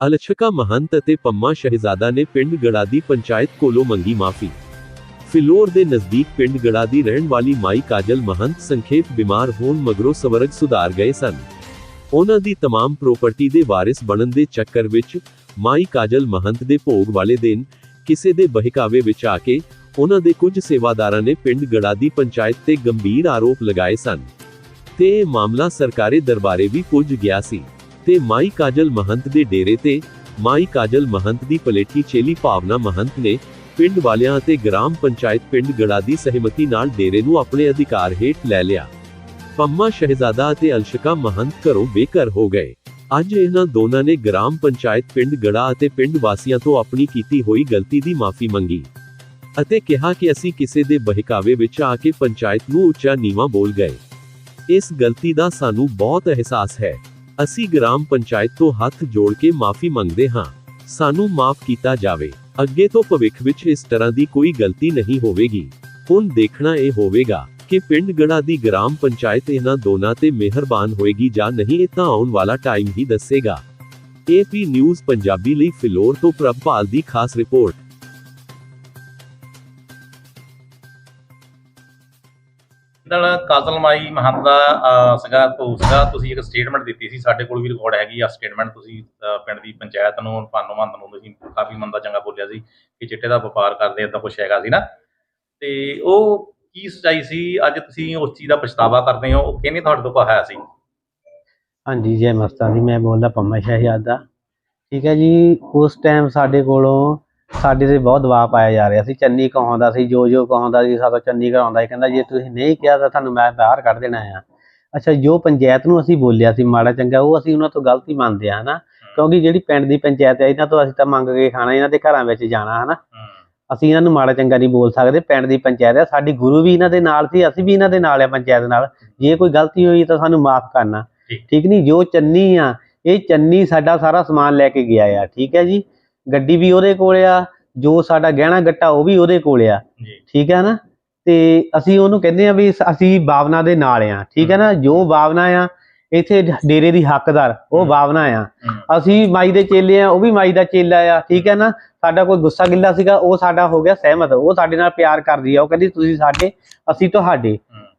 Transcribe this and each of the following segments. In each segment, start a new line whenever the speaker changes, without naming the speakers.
ਅਲਛਕਾ ਮਹੰਤ ਅਤੇ ਪੰਮਾ ਸ਼ਹਿਜ਼ਾਦਾ ਨੇ ਪਿੰਡ ਗੜਾ ਦੀ ਪੰਚਾਇਤ ਕੋਲੋਂ ਮੰਗੀ ਮਾਫੀ ਫਿਲੌਰ ਦੇ ਨਜ਼ਦੀਕ ਪਿੰਡ ਗੜਾ ਦੀ ਰਹਿਣ ਵਾਲੀ ਮਾਈ ਕਾਜਲ ਮਹੰਤ ਸੰਖੇਪ ਬਿਮਾਰ ਹੋਣ ਮਗਰੋਂ ਸਵਰਗ ਸੁਧਾਰ ਗਏ ਸਨ ਉਹਨਾਂ ਦੀ तमाम ਪ੍ਰਾਪਰਟੀ ਦੇ ਵਾਰਿਸ ਬਣਨ ਦੇ ਚੱਕਰ ਵਿੱਚ ਮਾਈ ਕਾਜਲ ਮਹੰਤ ਦੇ ਭੋਗ ਵਾਲੇ ਦਿਨ ਕਿਸੇ ਦੇ ਬਹਿਕਾਵੇ ਵਿੱਚ ਆ ਕੇ ਉਹਨਾਂ ਦੇ ਕੁਝ ਸੇਵਾਦਾਰਾਂ ਨੇ ਪਿੰਡ ਗੜਾ ਦੀ ਪੰਚਾਇਤ ਤੇ ਗੰਭੀਰ ਆਰੋਪ ਲਗਾਏ ਸਨ ਤੇ ਇਹ ਮਾਮਲਾ ਸਰਕਾਰੀ ਦਰਬਾਰੇ ਵੀ ਪੁੱਜ ਗਿਆ ਸੀ ਤੇ ਮਾਈ ਕਾਜਲ ਮਹੰਤ ਦੇ ਡੇਰੇ ਤੇ ਮਾਈ ਕਾਜਲ ਮਹੰਤ ਦੀ ਪਲੇਠੀ ਚੇਲੀ ਭਾਵਨਾ ਮਹੰਤ ਨੇ ਪਿੰਡ ਵਾਲਿਆਂ ਅਤੇ ਗ੍ਰਾਮ ਪੰਚਾਇਤ ਪਿੰਡ ਗੜਾ ਦੀ ਸਹਿਮਤੀ ਨਾਲ ਡੇਰੇ ਨੂੰ ਆਪਣੇ ਅਧਿਕਾਰ ਹੇਠ ਲੈ ਲਿਆ। ਪੰਮਾ ਸ਼ਹਿਜ਼ਾਦਾ ਅਤੇ ਅਲਸ਼ਕਾ ਮਹੰਤ ਘਰੋਂ ਬੇਘਰ ਹੋ ਗਏ। ਅੱਜ ਇਹਨਾਂ ਦੋਨਾਂ ਨੇ ਗ੍ਰਾਮ ਪੰਚਾਇਤ ਪਿੰਡ ਗੜਾ ਅਤੇ ਪਿੰਡ ਵਾਸੀਆਂ ਤੋਂ ਆਪਣੀ ਕੀਤੀ ਹੋਈ ਗਲਤੀ ਦੀ ਮਾਫੀ ਮੰਗੀ ਅਤੇ ਕਿਹਾ ਕਿ ਅਸੀਂ ਕਿਸੇ ਦੇ ਬਹਿਕਾਵੇ ਵਿੱਚ ਆ ਕੇ ਪੰਚਾਇਤ ਨੂੰ ਉੱਚਾ ਨੀਵਾਂ ਬੋਲ ਗਏ। ਇਸ ਗਲਤੀ ਦਾ ਸਾਨੂੰ ਬਹੁਤ ਅਹਿਸਾਸ ਹੈ। ਅਸੀਂ ਗ੍ਰਾਮ ਪੰਚਾਇਤ ਤੋਂ ਹੱਥ ਜੋੜ ਕੇ ਮਾਫੀ ਮੰਗਦੇ ਹਾਂ। ਸਾਨੂੰ ਮਾਫ ਕੀਤਾ ਜਾਵੇ। ਅੱਗੇ ਤੋਂ ਭਵਿੱਖ ਵਿੱਚ ਇਸ ਤਰ੍ਹਾਂ ਦੀ ਕੋਈ ਗਲਤੀ ਨਹੀਂ ਹੋਵੇਗੀ। ਹੁਣ ਦੇਖਣਾ ਇਹ ਹੋਵੇਗਾ ਕਿ ਪਿੰਡ ਗੜਾ ਦੀ ਗ੍ਰਾਮ ਪੰਚਾਇਤ ਇਹਨਾਂ ਦੋਨਾਂ ਤੇ ਮਿਹਰਬਾਨ ਹੋਏਗੀ ਜਾਂ ਨਹੀਂ, ਇਹ ਤਾਂ ਆਉਣ ਵਾਲਾ ਟਾਈਮ ਹੀ ਦੱਸੇਗਾ। ਏਪੀ ਨਿਊਜ਼ ਪੰਜਾਬੀ ਲਈ ਫਿਲੌਰ ਤੋਂ ਪ੍ਰਭਪਾਲ ਦੀ ਖਾਸ ਰਿਪੋਰਟ।
ਨਾਲ ਕਾਜ਼ਲ ਮਾਈ ਮਹੰਤ ਦਾ ਅਹ, ਸੀਗਾ ਤੁਸੀਂ ਇੱਕ ਸਟੇਟਮੈਂਟ ਦਿੱਤੀ ਸੀ ਸਾਡੇ ਕੋਲ ਵੀ ਰਿਕਾਰਡ ਹੈਗੀ ਆ ਸਟੇਟਮੈਂਟ ਤੁਸੀਂ ਅਹ, ਪਿੰਡ ਦੀ ਪੰਚਾਇਤ ਨੂੰ ਭਾਨੋ ਮਹੰਤ ਨੂੰ ਤੁਸੀਂ ਕਾਫੀ ਮੰਦਾ ਚੰਗਾ ਬੋਲਿਆ ਸੀ ਕਿ ਚਿੱਟੇ ਦਾ ਵਪਾਰ ਕਰਦੇ ਏਦਾਂ ਕੁਝ ਹੈਗਾ ਸੀ ਨਾ। ਤੇ ਉਹ ਕੀ ਸਚਾਈ ਸੀ ਅੱਜ ਤੁਸੀਂ ਉਸ ਚੀਜ਼ ਦਾ ਪਛਤਾਵਾ ਕਰਦੇ ਹੋ ਉਹ ਕਿਹਨੇ ਤੁਹਾਡੇ ਤੋਂ ਕਹਾਇਆ ਸੀ?
ਹਾਂਜੀ ਜੈ ਮਸਤਾਂ ਦੀ ਮੈਂ ਬੋਲਦਾ ਪੰਮਾ ਸ਼ਹਿਜ਼ਾਦਾ ਠੀਕ ਹੈ ਜੀ ਉਸ ਟਾਈਮ ਸਾਡੇ ਕੋਲੋਂ ਸਾਡੇ ਤੇ ਬਹੁਤ ਦਬਾਅ ਪਾਇਆ ਜਾ ਰਿਹਾ ਸੀ। ਚੰਨੀ ਕਹਾਉਂਦਾ ਸੀ ਜੋ ਜੋ ਕਹਾਉਂਦਾ ਸੀ ਸਾਡਾ ਚੰਨੀ ਕਰਾਉਂਦਾ ਸੀ। ਕਹਿੰਦਾ ਜੇ ਤੁਸੀਂ ਨਹੀਂ ਕਿਹਾ ਤਾਂ ਤੁਹਾਨੂੰ ਮੈਂ ਬਾਹਰ ਕੱਢ ਦੇਣਾ ਆ। ਅੱਛਾ ਜੋ ਪੰਚਾਇਤ ਨੂੰ ਅਸੀਂ ਬੋਲਿਆ ਸੀ ਮਾੜਾ ਚੰਗਾ ਉਹ ਅਸੀਂ ਉਹਨਾਂ ਤੋਂ ਗਲਤੀ ਮੰਨਦੇ ਆ ਹਨਾ? ਕਿਉਂਕਿ ਜਿਹੜੀ ਪਿੰਡ ਦੀ ਪੰਚਾਇਤ ਹੈ ਇਹਨਾਂ ਤੋਂ ਅਸੀਂ ਤਾਂ ਮੰਗ ਕੇ ਖਾਣਾ ਇਹਨਾਂ ਦੇ ਘਰਾਂ ਵਿੱਚ ਜਾਣਾ ਹਨਾ? ਅਸੀਂ ਇਹਨਾਂ ਨੂੰ ਮਾੜਾ ਚੰਗਾ ਨਹੀਂ ਬੋਲ ਸਕਦੇ ਪਿੰਡ ਦੀ ਪੰਚਾਇਤ ਹੈ ਸਾਡੀ ਗੁਰੂ ਵੀ ਇਹਨਾਂ ਦੇ ਨਾਲ ਸੀ ਅਸੀਂ ਵੀ ਇਹਨਾਂ ਦੇ ਨਾਲ ਆ ਪੰਚਾਇਤ ਨਾਲ। ਜੇ ਕੋਈ ਗਲਤੀ ਹੋਈ ਤਾਂ ਸਾਨੂੰ ਮਾਫ ਕਰਨਾ।
ਠੀਕ।
ਠੀਕ ਨਹੀਂ ਜੋ ਚੰਨੀ ਆ ਇਹ ਚੰਨੀ ਸਾਡਾ ਸਾਰਾ ਸਮਾਨ ਲੈ ਕੇ ਗਿਆ ਆ ਠੀਕ ਹੈ ਜੀ? ਗੱਡੀ ਵੀ ਉਹਦੇ ਕੋਲ ਆ ਜੋ ਸਾਡਾ ਗਹਿਣਾ ਗੱਟਾ ਉਹ ਵੀ ਉਹਦੇ ਕੋਲ ਆ। ਠੀਕ ਹੈ ਨਾ? ਤੇ ਅਸੀਂ ਉਹਨੂੰ ਕਹਿੰਦੇ ਆ ਵੀ ਅਸੀਂ ਬਾਵਨਾ ਦੇ ਨਾਲ ਆ। ਠੀਕ ਹੈ ਨਾ? ਜੋ ਬਾਵਨਾ ਆ ਇੱਥੇ ਡੇਰੇ ਦੀ ਹੱਕਦਾਰ ਉਹ। ਬਾਵਨਾ ਆ। ਅਸੀਂ ਮਾਈ ਦੇ ਚੇਲੇ ਆ ਉਹ ਵੀ ਮਾਈ ਦਾ ਚੇਲਾ ਆ। ਠੀਕ ਹੈ ਨਾ? ਸਾਡਾ ਕੋਈ ਗੁੱਸਾ ਗਿੱਲਾ ਸੀਗਾ ਉਹ ਸਾਡਾ ਹੋ ਗਿਆ ਸਹਿਮਤ। ਉਹ ਸਾਡੇ ਨਾਲ ਪਿਆਰ ਕਰਦੀ ਆ। ਉਹ ਕਹਿੰਦੀ ਤੁਸੀਂ ਸਾਡੇ ਅਸੀਂ ਤੁਹਾਡੇ।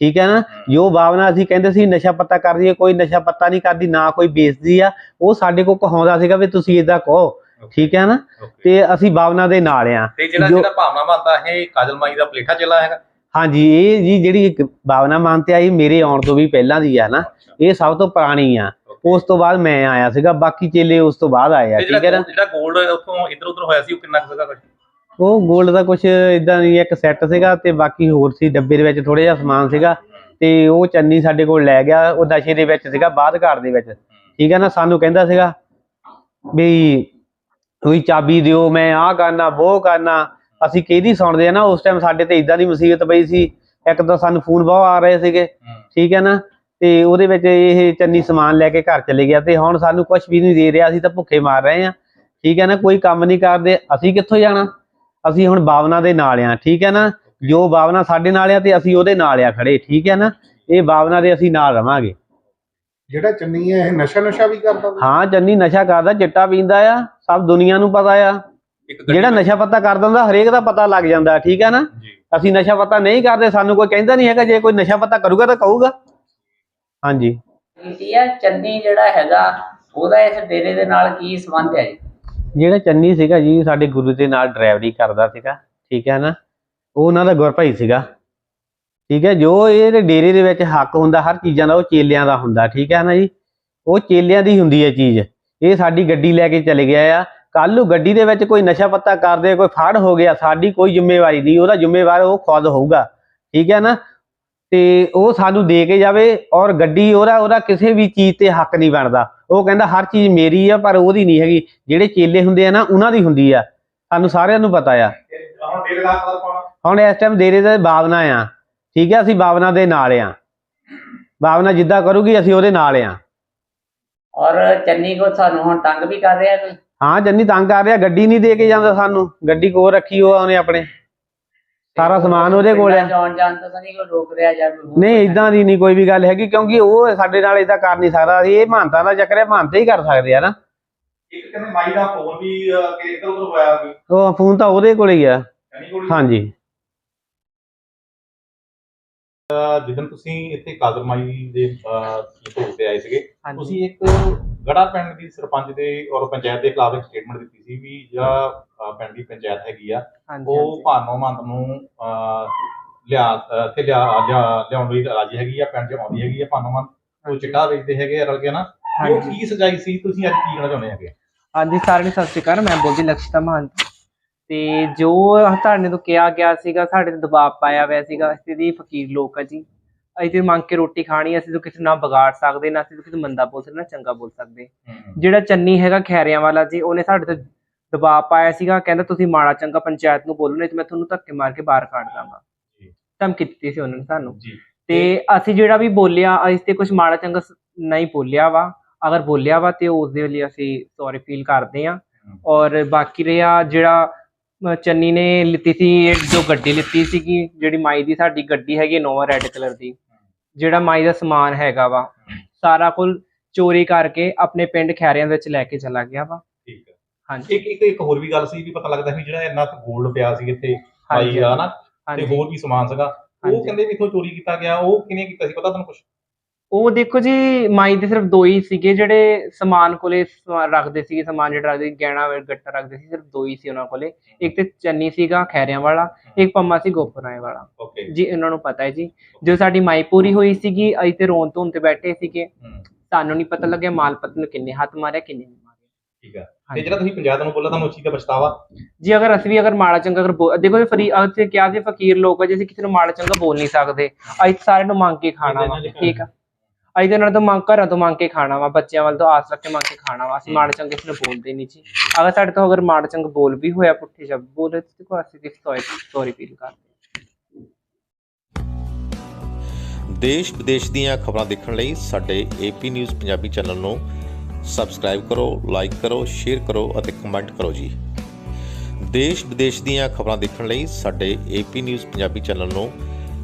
ਠੀਕ ਹੈ ਨਾ? ਜੋ ਭਾਵਨਾ ਅਸੀਂ ਕਹਿੰਦੇ ਸੀ ਨਸ਼ਾ ਪੱਤਾ ਕਰਦੀ ਹੈ ਕੋਈ ਨਸ਼ਾ ਪੱਤਾ ਨਹੀਂ ਕਰਦੀ ਨਾ ਕੋਈ ਵੇਚਦੀ ਆ। ਉਹ ਸਾਡੇ ਕੋਲ ਕਹਾਉਂਦਾ ਸੀਗਾ ਵੀ ਤੁਸੀਂ ਇਦਾਂ ਕਹੋ। ਠੀਕ ਹੈ ਨਾ? ਤੇ ਅਸੀਂ ਭਾਵਨਾ ਦੇ ਨਾਲ ਆ।
ਤੇ ਜਿਹੜਾ ਜਿਹੜਾ ਭਾਵਨਾ ਮੰਨਦਾ ਇਹ ਕਾਜਲ ਮਾਈ ਦਾ ਪਲੇਠਾ ਚੇਲਾ ਹੈਗਾ?
ਹਾਂਜੀ ਇਹ ਜੀ ਜਿਹੜੀ ਇੱਕ ਭਾਵਨਾ ਮੰਨਤੇ ਆਈ ਮੇਰੇ ਆਉਣ ਤੋਂ ਵੀ ਪਹਿਲਾਂ ਦੀ ਆ ਨਾ
ਅੱਛਾ।
ਇਹ ਸਭ ਤੋਂ ਪੁਰਾਣੀ ਆ। ਉਸ ਤੋਂ ਬਾਅਦ ਮੈਂ ਆਇਆ ਸੀਗਾ ਬਾਕੀ ਚੇਲੇ ਉਸ ਤੋਂ ਬਾਅਦ ਆਏ ਆ ਠੀਕ ਹੈ ਨਾ?
ਜਿਹੜਾ 골ਡ ਉੱਥੋਂ ਇੱਧਰ ਉੱਧਰ ਹੋਇਆ ਸੀ ਉਹ ਕਿੰਨਾ ਸੀਗਾ ਕੁਛ?
ਉਹ 골ਡ ਦਾ ਕੁਝ ਇਦਾਂ ਨਹੀਂ ਇੱਕ ਸੈੱਟ ਸੀਗਾ ਤੇ ਬਾਕੀ ਹੋਰ ਸੀ ਡੱਬੇ ਦੇ ਵਿੱਚ ਥੋੜਾ ਜਿਹਾ ਸਮਾਨ ਸੀਗਾ ਤੇ ਉਹ ਚੰਨੀ ਸਾਡੇ ਕੋਲ ਲੈ ਗਿਆ ਉਹ ਨਸ਼ੇ ਦੇ ਵਿੱਚ ਸੀਗਾ ਬਾਅਦ ਘਰ ਦੇ ਵਿੱਚ। ਠੀਕ ਹੈ ਨਾ? ਸਾਨੂੰ ਕਹਿੰਦਾ ਸੀਗਾ ਵੀ ਕੋਈ ਚਾਬੀ ਦਿਓ ਮੈਂ ਆਹ ਕਰਨਾ ਉਹ ਕਰਨਾ। ਅਸੀਂ ਕਿਹਦੀ ਸੁਣਦੇ ਆ ਨਾ ਉਸ ਟਾਈਮ ਸਾਡੇ ਤੇ ਇਦਾਂ ਦੀ ਮੁਸੀਬਤ ਪਈ ਸੀ। ਇੱਕ ਤਾਂ ਸਾਨੂੰ ਫੋਨ ਬਹੁਤ ਆ ਰਹੇ ਸੀਗੇ ਠੀਕ ਹੈ ਨਾ? ਤੇ ਉਹਦੇ ਵਿੱਚ ਇਹ ਚੰਨੀ ਸਮਾਨ ਲੈ ਕੇ ਘਰ ਚਲੇ ਗਿਆ ਤੇ ਹੁਣ ਸਾਨੂੰ ਕੁਝ ਵੀ ਨਹੀਂ ਦੇ ਰਿਹਾ ਅਸੀਂ ਤਾਂ ਭੁੱਖੇ ਮਾਰ ਰਹੇ ਆ ਠੀਕ ਹੈ ਨਾ? ਕੋਈ ਕੰਮ ਨਹੀਂ ਕਰਦੇ ਅਸੀਂ ਕਿੱਥੋਂ ਜਾਣਾ? ਅਸੀਂ ਹੁਣ ਭਾਵਨਾ ਦੇ ਨਾਲ ਆ ਠੀਕ ਹੈ ਨਾ? ਜੋ ਭਾਵਨਾ ਸਾਡੇ ਨਾਲ ਆ ਤੇ ਅਸੀਂ ਉਹਦੇ ਨਾਲ ਆ ਖੜੇ ਠੀਕ ਹੈ ਨਾ? ਇਹ ਭਾਵਨਾ ਦੇ ਅਸੀਂ ਨਾਲ ਰਵਾਂਗੇ।
ਜਿਹੜਾ ਚੰਨੀ ਹੈ ਇਹ ਨਸ਼ਾ ਨਸ਼ਾ ਵੀ ਕਰਦਾ ਵਾ?
ਹਾਂ ਚੰਨੀ ਨਸ਼ਾ ਕਰਦਾ ਚਿੱਟਾ ਪੀਂਦਾ ਆ ਸਭ ਦੁਨੀਆ ਨੂੰ ਪਤਾ ਆ।
ਇੱਕ
ਜਿਹੜਾ ਨਸ਼ਾ ਪੱਤਾ ਕਰਦਾ ਹੁੰਦਾ ਹਰੇਕ ਦਾ ਪਤਾ ਲੱਗ ਜਾਂਦਾ ਠੀਕ ਹੈ ਨਾ?
ਜੀ।
ਅਸੀਂ ਨਸ਼ਾ ਪੱਤਾ ਨਹੀਂ ਕਰਦੇ ਸਾਨੂੰ ਕੋਈ ਕਹਿੰਦਾ ਨਹੀਂ ਹੈਗਾ ਜੇ ਕੋਈ ਨਸ਼ਾ ਪੱਤਾ ਕਰੂਗਾ ਤਾਂ ਕਹੂਗਾ। ਹਾਂਜੀ।
ਕੀਤੀ ਆ ਚੰਨੀ ਜਿਹੜਾ ਹੈਗਾ ਉਹਦਾ ਇਸ ਡੇਰੇ ਦੇ ਨਾਲ ਕੀ ਸੰਬੰਧ ਹੈ ਜੀ?
ਜਿਹੜਾ ਚੰਨੀ ਸੀਗਾ ਜੀ ਸਾਡੇ ਗੁਰੂ ਦੇ ਨਾਲ ਡਰਾਈਵਰੀ ਕਰਦਾ ਸੀਗਾ ਠੀਕ ਹੈ ਨਾ? ਉਹ ਉਹਨਾਂ ਦਾ ਗੁਰਭਾਈ ਸੀਗਾ। ਠੀਕ ਹੈ ਜੋ ਇਹ ਡੇਰੇ ਦੇ ਵਿੱਚ ਹੱਕ ਹੁੰਦਾ ਹਰ ਚੀਜ਼ਾਂ ਦਾ ਉਹ ਚੇਲਿਆਂ ਦਾ ਹੁੰਦਾ ਠੀਕ ਹੈ ਨਾ ਜੀ? ਉਹ ਚੇਲਿਆਂ ਦੀ ਹੁੰਦੀ ਹੈ ਚੀਜ਼। ਇਹ ਸਾਡੀ ਗੱਡੀ ਲੈ ਕੇ ਚਲੇ ਗਿਆ ਆ। ਕੱਲ ਨੂੰ ਗੱਡੀ ਦੇ ਵਿੱਚ ਕੋਈ ਨਸ਼ਾ ਪੱਤਾ ਕਰਦੇ ਕੋਈ ਫੜ ਹੋ ਗਿਆ ਸਾਡੀ ਕੋਈ ਜ਼ਿੰਮੇਵਾਰੀ ਨਹੀਂ ਉਹਦਾ ਜ਼ਿੰਮੇਵਾਰ ਉਹ ਖੁਦ ਹੋਊਗਾ ਠੀਕ ਹੈ ਨਾ? ਤੇ ਉਹ ਸਾਨੂੰ ਦੇ ਕੇ ਜਾਵੇ ਔਰ ਗੱਡੀ ਉਹਦਾ ਉਹਦਾ ਕਿਸੇ ਵੀ ਚੀਜ਼ ਤੇ ਹੱਕ ਨਹੀਂ ਬਣਦਾ। ਉਹ ਕਹਿੰਦਾ ਹਰ ਚੀਜ਼ ਮੇਰੀ ਆ ਪਰ ਉਹਦੀ ਨਹੀਂ ਹੈਗੀ। ਜਿਹੜੇ ਚੇਲੇ ਹੁੰਦੇ ਆ ਨਾ ਉਹਨਾਂ ਦੀ ਹੁੰਦੀ ਆ। ਸਾਨੂੰ ਸਾਰਿਆਂ ਨੂੰ ਪਤਾ ਆ।
ਹੁਣ
ਇਸ ਟਾਈਮ ਡੇਰੇ ਦੇ ਭਾਵਨਾ ਆ। ਠੀਕ ਹੈ ਅਸੀਂ ਭਾਵਨਾ ਦੇ ਨਾਲ ਆ ਭਾਵਨਾ ਜਿੱਦਾਂ ਕਰੂਗੀ ਅਸੀਂ ਉਹਦੇ ਨਾਲ ਆ
ਔਰ ਚੰਨੀ ਕੋ ਸਾਨੂੰ ਹੁਣ ਤੰਗ ਵੀ ਕਰ ਰਿਹਾ ਕੋਈ?
ਹਾਂ ਜੰਨੀ ਤੰਗ ਕਰ ਰਿਹਾ ਗੱਡੀ ਨਹੀਂ ਦੇ ਕੇ ਜਾਂਦਾ ਸਾਨੂੰ। ਗੱਡੀ ਕੋਲ ਰੱਖੀ ਉਹ ਉਹਨੇ ਆਪਣੇ। ਸਾਰਾ ਸਮਾਨ ਉਹਦੇ ਕੋਲ ਆ
ਜਾਣ ਜਾਣ ਤੋਂ ਤਾਂ ਨਹੀਂ ਕੋਈ ਰੋਕ ਰਿਹਾ ਜਾਂ ਕੋਈ ਹੋਰ
ਨਹੀਂ ਇਦਾਂ ਦੀ ਨਹੀਂ ਕੋਈ ਵੀ ਗੱਲ ਹੈਗੀ ਕਿਉਂਕਿ ਉਹ ਸਾਡੇ ਨਾਲ ਇਦਾਂ ਕਰ ਨਹੀਂ ਸਕਦਾ। ਇਹ ਮਾਨਤਾ ਦਾ ਚੱਕਰ ਹੈ ਮਾਨਤਾ ਹੀ ਕਰ ਸਕਦੇ ਆ ਨਾ।
ਇੱਕ ਕਹਿੰਦੇ ਮਾਈ ਦਾ ਫੋਨ ਵੀ ਅਹ, ਕਿ ਇੱਧਰ ਉੱਧਰ ਹੋਇਆ ਵੀ
ਉਹ ਫੋਨ ਤਾਂ ਉਹਦੇ ਕੋਲ ਹੀ ਆ।
ਚੰਨੀ ਕੋਲ ਹੀ?
ਹਾਂਜੀ।
ਜਿੱਦਣ ਤੁਸੀਂ ਇੱਥੇ ਕਾਦਰ ਮਾਈ ਦੇ ਭੋਗ ਤੇ ਆਏ ਸੀਗੇ ਤੁਸੀਂ ਇੱਕ ਗੜਾ ਪਿੰਡ ਦੀ ਸਰਪੰਚ ਦੇ ਔਰ ਪੰਚਾਇਤ ਦੇ ਖਿਲਾਫ ਇੱਕ ਸਟੇਟਮੈਂਟ ਦਿੱਤੀ ਸੀ ਵੀ ਜਿਹੜਾ ਪਿੰਡ ਦੀ ਪੰਚਾਇਤ ਹੈਗੀ ਆ ਉਹ। ਭਾਨੋ ਮੰਦ ਨੂੰ ਲਿਆ ਇੱਥੇ ਲਿਆ ਲਿਆ- ਲਿਆਉਣ ਲਈ ਰਾਜੀ ਹੈਗੀ ਆ ਪਿੰਡ ਚ ਆਉਂਦੀ ਹੈਗੀ ਆ ਭਾਨੋ ਮੰਦ ਉਹ ਚਿੱਟਾ ਵੇਚਦੇ ਹੈਗੇ ਰਲ ਕੇ ਨਾ ਉਹ ਕੀ ਸਜਾਈ ਸੀ? ਤੁਸੀਂ ਅੱਜ ਕੀ ਕਹਿਣਾ ਚਾਹੁੰਦੇ ਹੈਗੇ?
ਹਾਂਜੀ ਸਾਰਿਆਂ ਨੂੰ ਸਤਿ ਸ਼੍ਰੀ ਅਕਾਲ ਮੈਂ ਬੋਲਦੀ ਲਕਸ਼ਿਤਾ ਮਹੰਤ। ਤੇ ਜੋ ਤੁਹਾਡੇ ਤੋਂ ਕਿਹਾ ਗਿਆ ਸੀਗਾ ਸਾਡੇ ਤੇ ਦਬਾਅ ਪਾਇਆ ਹੋਇਆ ਸੀਗਾ ਅਸੀਂ ਦੀ ਫਕੀਰ ਲੋਕ ਆ ਜੀ। ਅਸੀਂ ਤੇ ਮੰਗ ਕੇ ਰੋਟੀ ਖਾਣੀ ਅਸੀਂ ਤਾਂ ਕਿਸੇ ਨਾਲ ਵਿਗਾੜ ਸਕਦੇ ਨਾ ਅਸੀਂ ਤਾਂ ਕਿਸੇ ਮੰਦਾ ਬੋਲ ਸਕਦੇ ਨਾ ਚੰਗਾ ਬੋਲ ਸਕਦੇ। ਜਿਹੜਾ ਚੰਨੀ ਹੈਗਾ ਖੈਰਿਆਂ ਵਾਲਾ ਜੀ ਉਹਨੇ ਸਾਡੇ ਤੇ ਦਬਾਅ ਪਾਇਆ ਸੀਗਾ ਕਹਿੰਦਾ ਤੁਸੀਂ ਮਾੜਾ ਚੰਗਾ ਪੰਚਾਇਤ ਨੂੰ ਬੋਲੋ ਨਹੀਂ ਤੇ ਮੈਂ ਤੁਹਾਨੂੰ ਧੱਕੇ ਮਾਰ ਕੇ ਬਾਹਰ ਕੱਢ ਦਾਂਗਾ। ਧਮਕੀ ਦਿੱਤੀ ਸੀ ਉਹਨਾਂ ਨੇ ਸਾਨੂੰ। ਤੇ ਅਸੀਂ ਜਿਹੜਾ ਵੀ ਬੋਲਿਆ ਅਸੀਂ ਤੇ ਕੁਝ ਮਾੜਾ ਚੰਗਾ ਨਹੀਂ ਬੋਲਿਆ ਵਾ। ਅਗਰ ਬੋਲਿਆ ਵਾ ਤੇ ਉਸ ਦੇ ਲਈ ਅਸੀਂ ਸੌਰੀ ਫੀਲ ਕਰਦੇ ਆ। ਔਰ ਬਾਕੀ ਰਿਹਾ ਜਿਹੜਾ ਚੰਨੀ ਨੇ ਲਿੱਤੀ ਸੀ ਇਹ ਜੋ ਗੱਡੀ ਲਿੱਤੀ ਸੀਗੀ ਜਿਹੜੀ ਮਾਈ ਦੀ ਸਾਡੀ ਗੱਡੀ ਹੈਗੀ ਨੋਵਾ ਰੈੱਡ ਕਲਰ ਦੀ ਜਿਹੜਾ ਮਾਈ ਦਾ ਸਮਾਨ ਹੈਗਾ ਵਾ ਸਾਰਾ ਕੁਲ ਚੋਰੀ ਕਰਕੇ ਆਪਣੇ ਪਿੰਡ ਖੈਰਿਆਂ ਵਿੱਚ ਲੈ ਕੇ ਚਲਾ ਗਿਆ ਵਾ।
ਠੀਕ ਹੈ
ਹਾਂਜੀ।
ਇੱਕ ਇੱਕ ਇੱਕ ਹੋਰ ਵੀ ਗੱਲ ਸੀ ਵੀ ਪਤਾ ਲੱਗਦਾ ਸੀ ਜਿਹੜਾ ਇੰਨਾ 골ਡ ਪਿਆ ਸੀ ਇੱਥੇ ਆਈ
ਹਾਂਜੀ।
ਆ ਨਾ ਤੇ ਹੋਰ ਵੀ ਸਮਾਨ ਸੀਗਾ। ਉਹ। ਕਹਿੰਦੇ ਵੀ ਇਥੋਂ ਚੋਰੀ ਕੀਤਾ ਗਿਆ ਉਹ ਕਿਹਨੇ ਕੀਤਾ ਸੀ? ਪਤਾ ਤੁਹਾਨੂੰ ਕੁਝ
ਉਹ ਦੇਖੋ ਜੀ ਮਾਈ ਦੇ ਸਿਰਫ ਦੋ ਹੀ ਸੀਗੇ ਜਿਹੜੇ ਸਮਾਨ ਕੋਲੇ ਰੱਖਦੇ ਸੀਗੇ ਸਮਾਨ ਜਿਹੜਾ ਰੱਖਦੇ ਸੀ, ਗਹਿਣਾ ਵਗੈਰਾ ਗੱਟਾ ਰੱਖਦੇ ਸੀ ਸਿਰਫ ਦੋ ਹੀ ਸੀ ਉਹਨਾਂ ਕੋਲੇ। ਇੱਕ ਤੇ ਚੰਨੀ ਸੀਗਾ ਖੈਰਿਆਂ ਵਾਲਾ ਇੱਕ ਪੰਮਾ ਸੀ ਗੋਪਰਾਏ ਵਾਲਾ।
ਓਕੇ
ਜੀ ਇਹਨਾਂ ਨੂੰ ਪਤਾ ਹੈ ਜੀ। ਜੋ ਸਾਡੀ ਮਾਈ ਪੂਰੀ ਹੋਈ ਸੀਗੀ ਅਸੀਂ ਤੇ ਰੋਣ ਧੋਣ ਤੇ ਬੈਠੇ ਸੀਗੇ। ਸਾਨੂੰ ਨਹੀਂ ਪਤਾ ਲੱਗਿਆ ਮਾਲਪਤ ਨੂੰ ਕਿੰਨੇ ਹੱਥ ਮਾਰਿਆ ਕਿੰਨੇ ਨਹੀਂ ਮਾਰਿਆ।
ਠੀਕ ਹੈ ਤੇ
ਹਾਂਜੀ।
ਜਿਹੜਾ ਤੁਸੀਂ ਪੰਚਾਇਤ ਨੂੰ ਬੋਲਾ ਤੁਹਾਨੂੰ ਉਸ ਚੀਜ਼ ਦਾ ਪਛਤਾਵਾ?
ਜੀ ਅਗਰ ਅਸੀਂ ਵੀ ਅਗਰ ਮਾੜਾ ਚੰਗਾ ਅਗਰ ਬੋ- ਦੇਖੋ ਜੀ ਫਰੀ ਅਸੀਂ ਕਿਹਾ ਸੀ ਫਕੀਰ ਲੋਕ ਆ ਜੀ ਅਸੀਂ ਕਿਸੇ ਨੂੰ ਮਾੜਾ ਚੰਗਾ ਬੋਲ ਨਹੀਂ ਸਕਦੇ। ਅਸੀਂ ਸਾਰਿਆਂ ਨੂੰ ਮੰਗ ਕੇ ਖਾਣਾ ਵਾ ਠੀਕ ਆ। ਅਸੀਂ ਤੇ ਉਹਨਾਂ ਤੋਂ ਮੰਗ ਘਰਾਂ ਤੋਂ ਮੰਗ ਕੇ ਖਾਣਾ ਵਾ ਬੱਚਿਆਂ ਵੱਲ ਤੋਂ ਆਸ ਰੱਖ ਕੇ ਮੰਗ ਕੇ ਖਾਣਾ ਵਾ ਅਸੀਂ ਮਾੜਾ ਚੰਗਾ ਕਿਸੇ ਨੂੰ ਬੋਲਦੇ ਨਹੀਂ ਜੀ। ਅਗਰ ਸਾਡੇ ਤੋਂ ਅਗਰ ਮਾੜਾ ਚੰਗਾ ਬੋਲ ਵੀ ਹੋਇਆ ਪੁੱਠੇ ਸ਼ਬਦ ਬੋਲੇ ਤੇ ਦੇਖੋ ਅਸੀਂ ਸੌਰੀ ਸੌਰੀ ਫੀਲ ਕਰਦੇ
ਦੇਸ਼ ਵਿਦੇਸ਼ ਦੀਆਂ ਖਬਰਾਂ ਦੇਖਣ ਲਈ ਸਾਡੇ ਏਪੀ ਨਿਊਜ਼ ਪੰਜਾਬੀ ਚੈਨਲ ਨੂੰ ਸਬਸਕ੍ਰਾਈਬ ਕਰੋ ਲਾਈਕ ਕਰੋ ਸ਼ੇਅਰ ਕਰੋ ਅਤੇ ਕਮੈਂਟ ਕਰੋ ਜੀ। ਦੇਸ਼ ਵਿਦੇਸ਼ ਦੀਆਂ ਖਬਰਾਂ ਦੇਖਣ ਲਈ ਸਾਡੇ ਏਪੀ ਨਿਊਜ਼ ਪੰਜਾਬੀ ਚੈਨਲ ਨੂੰ